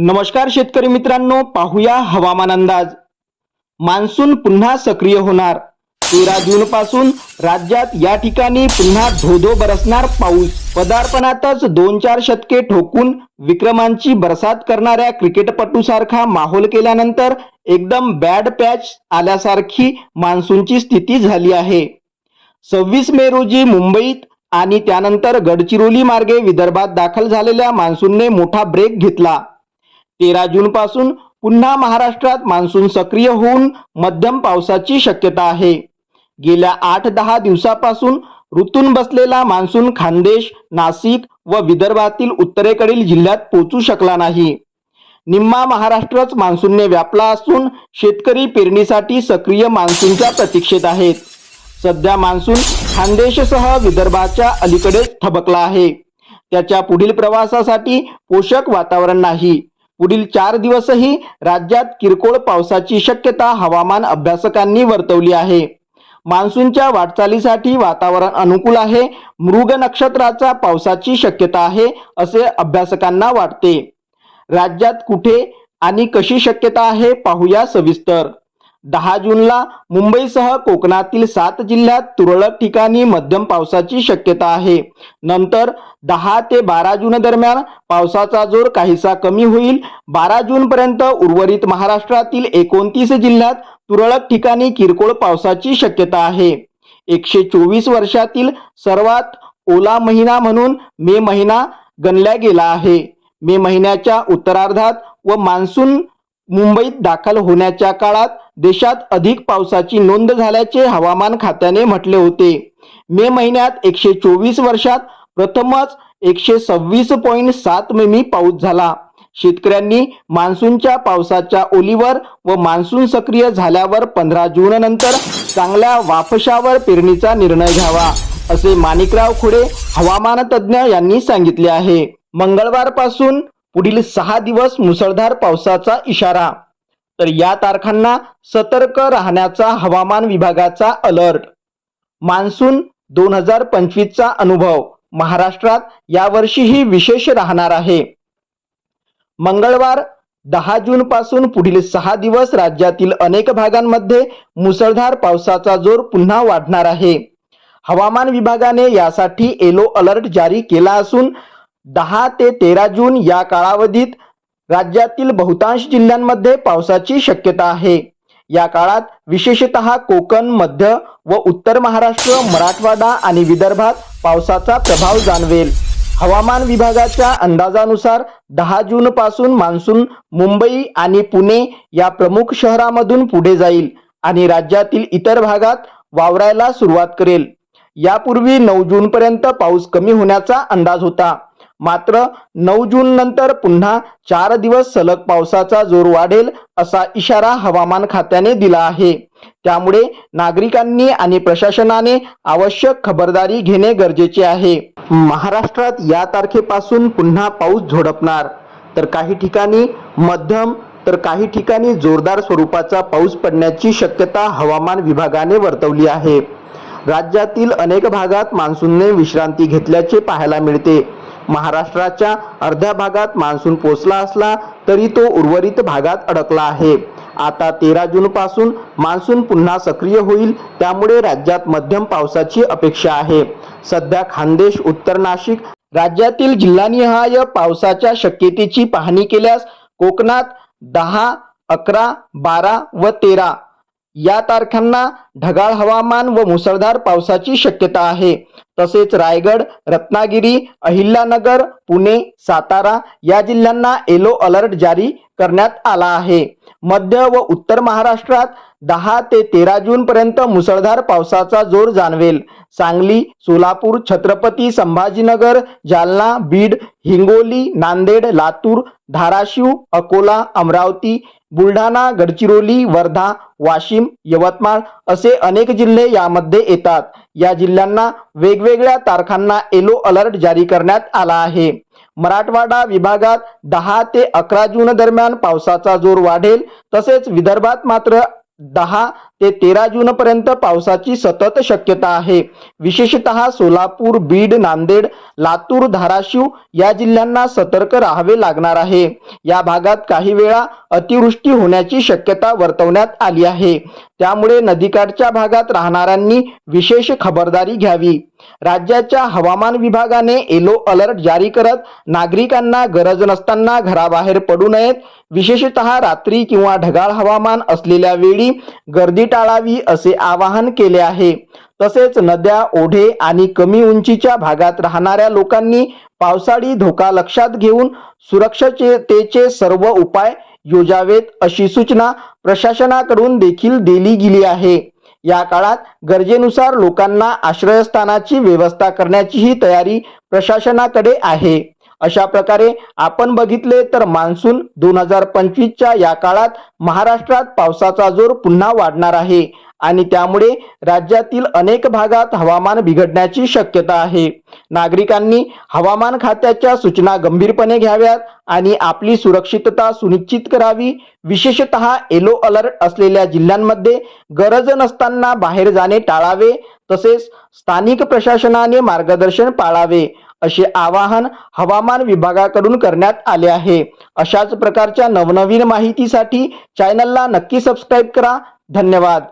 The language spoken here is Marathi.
नमस्कार शेतकरी मित्रांनो पाहूया हवामान अंदाज. मान्सून पुन्हा सक्रिय होणार. तेरा जून पासून राज्यात या ठिकाणी पुन्हा धोधो बरसणार पाऊस. पदार्पणातच दोन चार शतके ठोकून विक्रमांची बरसात करणाऱ्या क्रिकेटपटूसारखा माहोल केल्यानंतर एकदम बॅड पॅच आल्यासारखी मान्सूनची स्थिती झाली आहे. सव्वीस मे रोजी मुंबईत आणि त्यानंतर गडचिरोली मार्गे विदर्भात दाखल झालेल्या मान्सूनने मोठा ब्रेक घेतला. तेरा जून पासून पुन्हा महाराष्ट्रात मान्सून सक्रिय होऊन मध्यम पावसाची शक्यता आहे. गेल्या आठ दहा दिवसापासून ऋतून बसलेला मान्सून खानदेश नाशिक व विदर्भातील उत्तरेकडील जिल्ह्यात पोहोचू शकला नाही. निम्मा महाराष्ट्रच मान्सूनने व्यापला असून शेतकरी पेरणीसाठी सक्रिय मान्सूनच्या प्रतीक्षेत आहेत. सध्या मान्सून खानदेशसह विदर्भाच्या अलीकडेच थबकला आहे. त्याच्या पुढील प्रवासासाठी पोषक वातावरण नाही. पुढील चार दिवसही राज्यात किरकोळ पावसाची शक्यता हवामान अभ्यासकांनी वर्तवली आहे. मान्सूनच्या वाटचालीसाठी वातावरण अनुकूल आहे मृग नक्षत्राचा पावसाची शक्यता आहे असे अभ्यासकांना वाटते. राज्यात कुठे आणि कशी शक्यता आहे पाहूया सविस्तर. दहा जूनला मुंबईसह कोकणातील सात जिल्ह्यात तुरळक ठिकाणी मध्यम पावसाची शक्यता आहे. नंतर दहा ते बारा जून दरम्यान पावसाचा जोर काहीसा कमी होईल. बारा जूनपर्यंत उर्वरित महाराष्ट्रातील एकोणतीस जिल्ह्यात तुरळक ठिकाणी किरकोळ पावसाची शक्यता आहे. एकशे चोवीस वर्षातील सर्वात ओला महिना म्हणून मे महिना गणला गेला आहे. मे महिन्याच्या उत्तरार्धात व मान्सून मुंबईत दाखल होण्याच्या काळात देशात अधिक पावसाची नोंद झाल्याचे हवामान खात्याने म्हटले होते. मे महिन्यात एकशे चोवीस वर्षात प्रथमच एकशे सव्वीस पॉईंट सात मिमी पाऊस झाला. शेतकऱ्यांनी मान्सूनच्या पावसाच्या ओलीवर व मान्सून सक्रिय झाल्यावर पंधरा जून नंतर चांगल्या वाफशावर पेरणीचा निर्णय घ्यावा असे माणिकराव खुडे हवामान तज्ज्ञ यांनी सांगितले आहे. मंगळवारपासून पुढील सहा दिवस मुसळधार पावसाचा इशारा. तर या तारखांना सतर्क राहण्याचा हवामान विभागाचा अलर्ट. मान्सून दोन हजार पंचवीसचा अनुभव. महाराष्ट्रात यावर्षीही विशेष राहणार आहे. मंगळवार दहा जून पासून पुढील सहा दिवस राज्यातील अनेक भागांमध्ये मुसळधार पावसाचा जोर पुन्हा वाढणार आहे. हवामान विभागाने यासाठी येलो अलर्ट जारी केला असून दहा ते तेरा जून या कालावधीत राज्यातील बहुतांश जिल्ह्यांमध्ये पावसाची शक्यता आहे. या काळात विशेषतः कोकण मध्य व उत्तर महाराष्ट्र मराठवाडा आणि विदर्भात पावसाचा प्रभाव जाणवेल. हवामान विभागाच्या अंदाजानुसार दहा जून पासून मान्सून मुंबई आणि पुणे या प्रमुख शहरामधून पुढे जाईल आणि राज्यातील इतर भागात वावरायला सुरुवात करेल. यापूर्वी नऊ जून पर्यंत पाऊस कमी होण्याचा अंदाज होता. मात्र नऊ जून नंतर पुन्हा चार दिवस सलग पावसाचा जोर वाढेल असा इशारा हवामान खात्याने दिला आहे. त्यामुळे नागरिकांनी आणि प्रशासनाने आवश्यक खबरदारी घेणे गरजेचे आहे. महाराष्ट्रात या तारखेपासून पुन्हा पाऊस झोडपणार. तर काही ठिकाणी मध्यम तर काही ठिकाणी जोरदार स्वरूपाचा पाऊस पडण्याची शक्यता हवामान विभागाने वर्तवली आहे. राज्यातील अनेक भागात मान्सूनने विश्रांती घेतल्याचे पाहायला मिळते. महाराष्ट्राच्या अर्ध्या भागात मान्सून पोचला असला तरी तो उर्वरित भागात अडकला आहे. आता तेरा जून पासून मान्सून पुन्हा सक्रिय होईल त्यामुळे राज्यात मध्यम पावसाची अपेक्षा आहे. सध्या खानदेश उत्तर नाशिक राज्यातील जिल्हानिहाय पावसाच्या शक्यतेची पाहणी केल्यास कोकणात दहा अकरा बारा व तेरा या तारखांना ढगाळ हवामान व मुसळधार पावसाची शक्यता आहे. तसेच रायगड रत्नागिरी अहिल्यानगर पुणे सातारा या जिल्ह्यांना येलो अलर्ट जारी करण्यात आला आहे. मध्य व उत्तर महाराष्ट्रात दहा ते तेरा जून पर्यंत मुसळधार पावसाचा जोर जाणवेल. सांगली सोलापूर छत्रपती संभाजीनगर जालना बीड हिंगोली नांदेड लातूर धाराशिव अकोला अमरावती बुलढाणा गडचिरोली वर्धा वाशिम यवतमाळ असे अनेक जिल्हे यामध्ये येतात. या जिल्ह्यांना वेगवेगळ्या तारखांना येलो अलर्ट जारी करण्यात आला आहे. मराठवाडा विभागात दहा ते अकरा जून दरम्यान पावसाचा जोर वाढेल. तसेच विदर्भात मात्र दहा ते तेरा जून पर्यंत पावसाची सतत शक्यता आहे. विशेषतः सोलापूर बीड नांदेड लातूर धाराशिव या जिल्ह्यांना सतर्क राहावे लागणार आहे. या भागात काही वेळा अतिवृष्टी होण्याची शक्यता वर्तवण्यात आली आहे. त्यामुळे नदीकाठच्या भागात राहणाऱ्यांनी विशेष खबरदारी घ्यावी. राज्याच्या हवामान विभागाने येलो अलर्ट जारी करत नागरिकांना गरज नसताना घराबाहेर पडू नयेत. विशेषतः रात्री किंवा ढगाळ हवामान असलेल्या वेळी गर्दी टाळावी असे आवाहन केले आहे. तसेच नद्या ओढे आणि कमी उंचीच्या भागात राहणाऱ्या लोकांनी पावसाळी धोका लक्षात घेऊन सुरक्षतेचे सर्व उपाय योजावेत अशी सूचना प्रशासनाकडून देखील दिली गेली आहे. या काळात गरजेनुसार लोकांना आश्रयस्थानाची व्यवस्था करण्याचीही तयारी प्रशासनाकडे आहे. अशा प्रकारे आपण बघितले तर मान्सून दोन हजार पंचवीसच्या या काळात महाराष्ट्रात पावसाचा जोर पुन्हा वाढणार आहे. आणि त्यामुळे राज्यातील अनेक भागात हवामान बिघडण्याची शक्यता आहे. नागरिकांनी हवामान खात्याच्या सूचना गंभीरपणे घ्याव्यात आणि आपली सुरक्षितता सुनिश्चित करावी. विशेषतः येलो अलर्ट असलेल्या जिल्ह्यांमध्ये गरज नसताना बाहेर जाणे टाळावे तसेच स्थानिक प्रशासनाने मार्गदर्शन पाळावे असे आवाहन हवामान विभागाकडून करण्यात आले आहे. अशाच प्रकारच्या नवनवीन माहितीसाठी चॅनलला नक्की सबस्क्राईब करा. धन्यवाद.